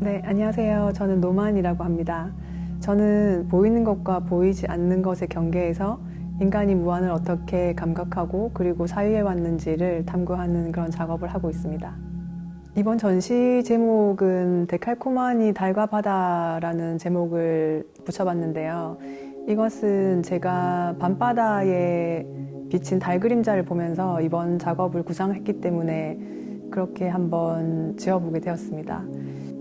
네, 안녕하세요. 저는 노만이라고 합니다. 저는 보이는 것과 보이지 않는 것의 경계에서 인간이 무한을 어떻게 감각하고 그리고 사유해 왔는지를 탐구하는 그런 작업을 하고 있습니다. 이번 전시 제목은 데칼코마니 달과 바다라는 제목을 붙여봤는데요. 이것은 제가 밤바다에 비친 달 그림자를 보면서 이번 작업을 구상했기 때문에 그렇게 한번 지어보게 되었습니다.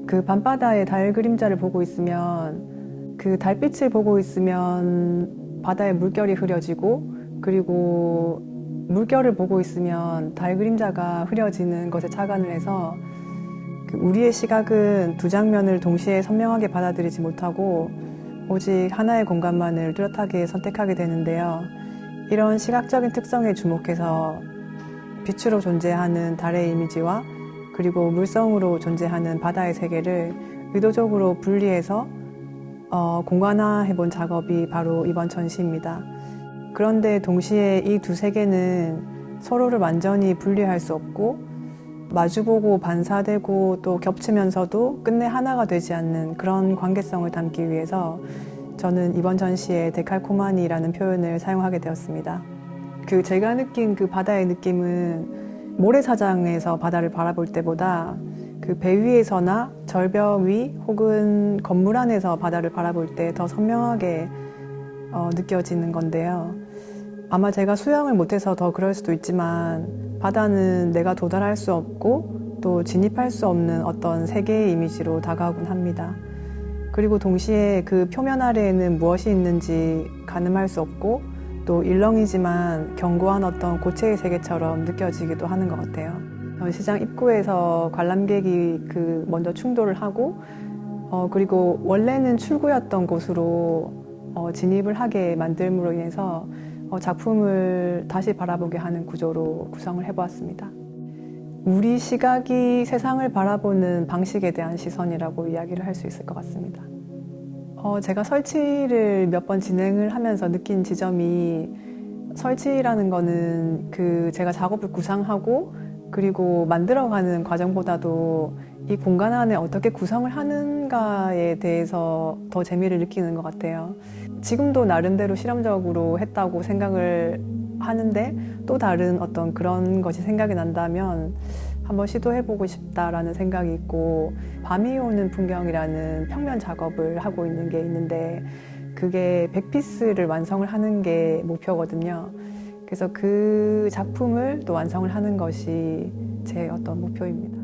그 밤바다의 달 그림자를 보고 있으면 그 달빛을 보고 있으면 바다에 물결이 흐려지고 그리고 물결을 보고 있으면 달 그림자가 흐려지는 것에 착안을 해서 그 우리의 시각은 두 장면을 동시에 선명하게 받아들이지 못하고 오직 하나의 공간만을 뚜렷하게 선택하게 되는데요. 이런 시각적인 특성에 주목해서 빛으로 존재하는 달의 이미지와 그리고 물성으로 존재하는 바다의 세계를 의도적으로 분리해서 어, 공간화해 본 작업이 바로 이번 전시입니다. 그런데 동시에 이 두 세계는 서로를 완전히 분리할 수 없고 마주보고 반사되고 또 겹치면서도 끝내 하나가 되지 않는 그런 관계성을 담기 위해서 저는 이번 전시에 데칼코마니라는 표현을 사용하게 되었습니다. 그 제가 느낀 그 바다의 느낌은 모래사장에서 바다를 바라볼 때보다 그 배 위에서나 절벽 위 혹은 건물 안에서 바다를 바라볼 때 더 선명하게 어, 느껴지는 건데요. 아마 제가 수영을 못해서 더 그럴 수도 있지만 바다는 내가 도달할 수 없고 또 진입할 수 없는 어떤 세계의 이미지로 다가오곤 합니다. 그리고 동시에 그 표면 아래에는 무엇이 있는지 가늠할 수 없고 또 일렁이지만 견고한 어떤 고체의 세계처럼 느껴지기도 하는 것 같아요. 시장 입구에서 관람객이 그 먼저 충돌을 하고 어 그리고 원래는 출구였던 곳으로 어 진입을 하게 만들므로 인해서 어 작품을 다시 바라보게 하는 구조로 구성을 해보았습니다. 우리 시각이 세상을 바라보는 방식에 대한 시선이라고 이야기를 할 수 있을 것 같습니다. 어, 제가 설치를 몇 번 진행을 하면서 느낀 지점이 설치라는 거는 그 제가 작업을 구상하고 그리고 만들어가는 과정보다도 이 공간 안에 어떻게 구성을 하는가에 대해서 더 재미를 느끼는 것 같아요. 지금도 나름대로 실험적으로 했다고 생각을 하는데 또 다른 어떤 그런 것이 생각이 난다면 한번 시도해보고 싶다라는 생각이 있고 밤이 오는 풍경이라는 평면 작업을 하고 있는 게 있는데 그게 100피스를 완성을 하는 게 목표거든요. 그래서 그 작품을 또 완성을 하는 것이 제 어떤 목표입니다.